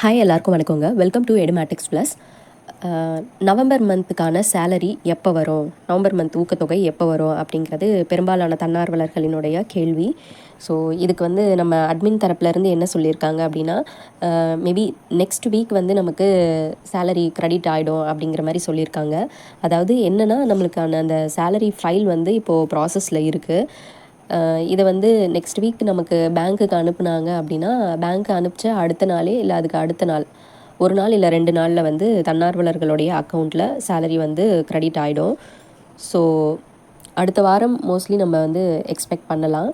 Hi எல்லாருக்கும் வணக்கங்க. Welcome to Edumatics plus November மந்த்துக்கான salary எப்போ வரும்? நவம்பர் மந்த் ஊக்கத்தொகை எப்போ வரும் அப்படிங்கிறது பெரும்பாலான தன்னார்வலர்களினுடைய கேள்வி. ஸோ இதுக்கு வந்து நம்ம அட்மின் தரப்புலேருந்து என்ன சொல்லியிருக்காங்க அப்படின்னா மேபி நெக்ஸ்ட் வீக் வந்து நமக்கு சேலரி க்ரெடிட் ஆகிடும் அப்படிங்கிற மாதிரி சொல்லியிருக்காங்க. அதாவது என்னென்னா நம்மளுக்கான அந்த சேலரி ஃபைல் வந்து இப்போது ப்ராசஸில் இருக்குது இதை வந்து நெக்ஸ்ட் வீக் நமக்கு பேங்க்குக்கு அனுப்புனாங்க அப்படின்னா பேங்க்கு அனுப்பிச்ச அடுத்த நாளே இல்லை அதுக்கு அடுத்த நாள் ஒரு நாள் இல்லை ரெண்டு நாளில் வந்து தன்னார்வலர்களுடைய அக்கௌண்ட்டில் சேலரி வந்து க்ரெடிட் ஆகிடும் ஸோ அடுத்த வாரம் மோஸ்ட்லி நம்ம வந்து எக்ஸ்பெக்ட் பண்ணலாம்.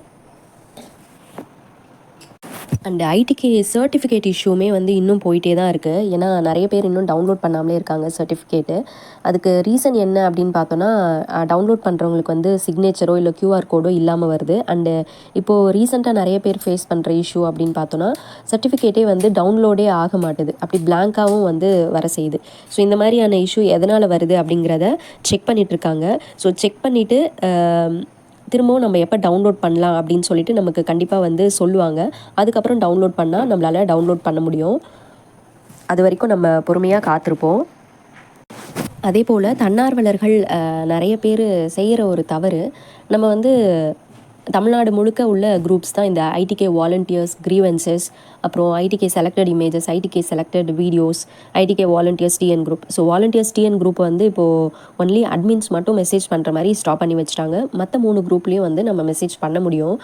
அண்ட் ஐடிக்கு சர்டிஃபிகேட் இஷ்யூமே வந்து இன்னும் போயிட்டே தான் இருக்குது ஏன்னா நிறைய பேர் இன்னும் டவுன்லோட் பண்ணாமலே இருக்காங்க சர்டிஃபிகேட்டு அதுக்கு ரீசன் என்ன அப்படின்னு பார்த்தோன்னா டவுன்லோட் பண்ணுறவங்களுக்கு வந்து சிக்னேச்சரோ இல்லை க்யூஆர் கோடோ இல்லாமல் வருது. அண்டு இப்போது ரீசெண்டாக நிறைய பேர் ஃபேஸ் பண்ணுற இஷ்யூ அப்படின்னு பார்த்தோன்னா சர்டிஃபிகேட்டே வந்து டவுன்லோடே ஆக மாட்டுது. அப்படி பிளாங்காகவும் வந்து வர செய்யுது. ஸோ இந்த மாதிரியான இஷ்யூ எதனால் வருது அப்படிங்கிறத செக் பண்ணிகிட்ருக்காங்க ஸோ செக் பண்ணிவிட்டு திரும்பவும் நம்ம எப்போ டவுன்லோட் பண்ணலாம் அப்படின்னு சொல்லிட்டு நமக்கு கண்டிப்பாக வந்து சொல்லுவாங்க. அதுக்கப்புறம் டவுன்லோட் பண்ணால் நம்மளால் டவுன்லோட் பண்ண முடியும். அது வரைக்கும் நம்ம பொறுமையாக காத்திருப்போம். அதே போல் தன்னார்வலர்கள் நிறைய பேர் செய்கிற ஒரு தவறு. நம்ம வந்து தமிழ்நாடு முழுக்க உள்ள குரூப்ஸ் தான் இந்த ஐடிகே வாலண்டியர்ஸ் க்ரீவன்சஸ் அப்புறம் IDK selected images IDK selected videos IDK volunteers TN group so volunteers TN group வந்து இப்போது ஒன்லி அட்மின்ஸ் மட்டும் மெசேஜ் பண்ணுற மாதிரி ஸ்டாப் பண்ணி வச்சுட்டாங்க. மற்ற மூணு குரூப்லேயும் வந்து நம்ம மெசேஜ் பண்ண முடியும்.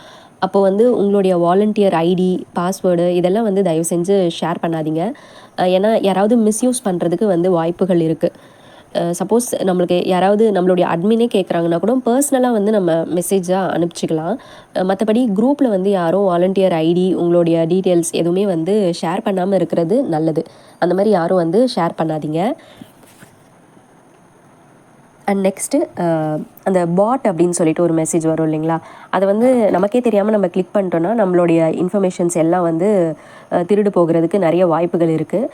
அப்போ வந்து உங்களுடைய வாலண்டியர் ஐடி பாஸ்வேர்டு இதெல்லாம் வந்து தயவு செஞ்சு ஷேர் பண்ணாதீங்க. ஏன்னா யாராவது மிஸ்யூஸ் பண்ணுறதுக்கு வந்து வாய்ப்புகள் இருக்குது சப்போஸ் நம்மளுக்கு யாராவது நம்மளுடைய அட்மினே கேட்குறாங்கன்னா கூட பர்சனலாக வந்து நம்ம மெசேஜாக அனுப்பிச்சிக்கலாம். மற்றபடி குரூப்பில் வந்து யாரும் வாலண்டியர் ஐடி உங்களுடைய டீட்டெயில்ஸ் எதுவுமே வந்து ஷேர் பண்ணாமல் இருக்கிறது நல்லது. அந்த மாதிரி யாரும் வந்து ஷேர் பண்ணாதீங்க. அண்ட் நெக்ஸ்ட்டு அந்த பாட் அப்படின்னு சொல்லிட்டு ஒரு மெசேஜ் வரும் இல்லைங்களா? அதை வந்து நமக்கே தெரியாமல் நம்ம கிளிக் பண்ணிட்டோன்னா நம்மளுடைய இன்ஃபர்மேஷன்ஸ் எல்லாம் வந்து திருடு போகிறதுக்கு நிறைய வாய்ப்புகள் இருக்குது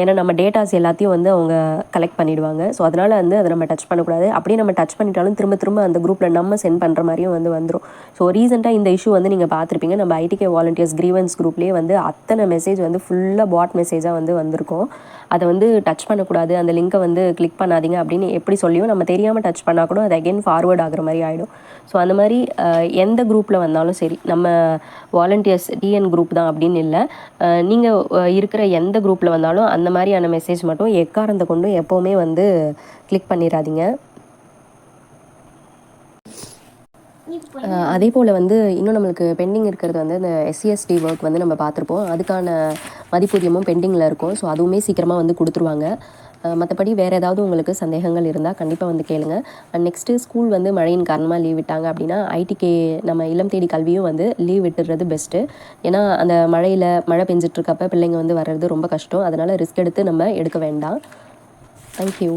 ஏன்னா நம்ம டேட்டாஸ் எல்லாத்தையும் வந்து அவங்க கலெக்ட் பண்ணிவிடுவாங்க ஸோ அதனால் வந்து அதை நம்ம டச் பண்ணக்கூடாது. அப்படியே நம்ம டச் பண்ணிட்டாலும் திரும்ப திரும்ப அந்த குரூப்பில் நம்ம சென்ட் பண்ணுற மாதிரியும் வந்து வந்துடும் ஸோ ரீசெண்டாக இந்த இஷ்யூ வந்து நீங்கள் பார்த்துருப்பீங்க. நம்ம ஐடிகே வாலண்டியர்ஸ் க்ரீவன்ஸ் குரூப்லேயே வந்து அத்தனை மெசேஜ் வந்து ஃபுல்லாக பாட் மெசேஜாக வந்து வந்திருக்கும். அதை வந்து டச் பண்ணக்கூடாது. அந்த லிங்க்கை வந்து கிளிக் பண்ணாதீங்க அப்படின்னு எப்படி சொல்லியும் நம்ம தெரியாமல் டச் பண்ணால் கூட அது அகெயின் ஃபார்வேர்ட் ஆகிற மாதிரி ஆகிடும் ஸோ அந்த மாதிரி எந்த குரூப்பில் வந்தாலும் சரி நம்ம வாலண்டியர்ஸ் டிஎன் குரூப் தான் அப்படின்னு இல்லை. நீங்கள் இருக்கிற எந்த குரூப்பில் வந்தாலும் அந்த மாதிரியான மெசேஜ் மட்டும் எக்காரந்த கொண்டும் எப்போவுமே வந்து கிளிக் பண்ணிடாதீங்க அதே போல் வந்து இன்னும் நம்மளுக்கு பெண்டிங் இருக்கிறது வந்து இந்த எஸ்சிஎஸ்டி ஒர்க் வந்து நம்ம பார்த்துருப்போம். அதுக்கான மதிப்பூதியமும் பெண்டிங்கில் இருக்கும். ஸோ அதுவுமே சீக்கிரமாக வந்து கொடுத்துருவாங்க. மற்றபடி வேறு ஏதாவது உங்களுக்கு சந்தேகங்கள் இருந்தால் கண்டிப்பாக வந்து கேளுங்க. அண்ட் நெக்ஸ்ட்டு ஸ்கூல் வந்து மழையின் காரணமாக லீவ் விட்டாங்க அப்படின்னா ஐடிகே நம்ம இளம் தேடி கல்வியும் வந்து லீவ் விட்டுறது பெஸ்ட்டு ஏன்னா அந்த மழையில் மழை பெஞ்சிட்ருக்கப்ப பிள்ளைங்க வந்து வர்றது ரொம்ப கஷ்டம். அதனால் ரிஸ்க் எடுத்து நம்ம எடுக்க வேண்டாம். தேங்க்யூ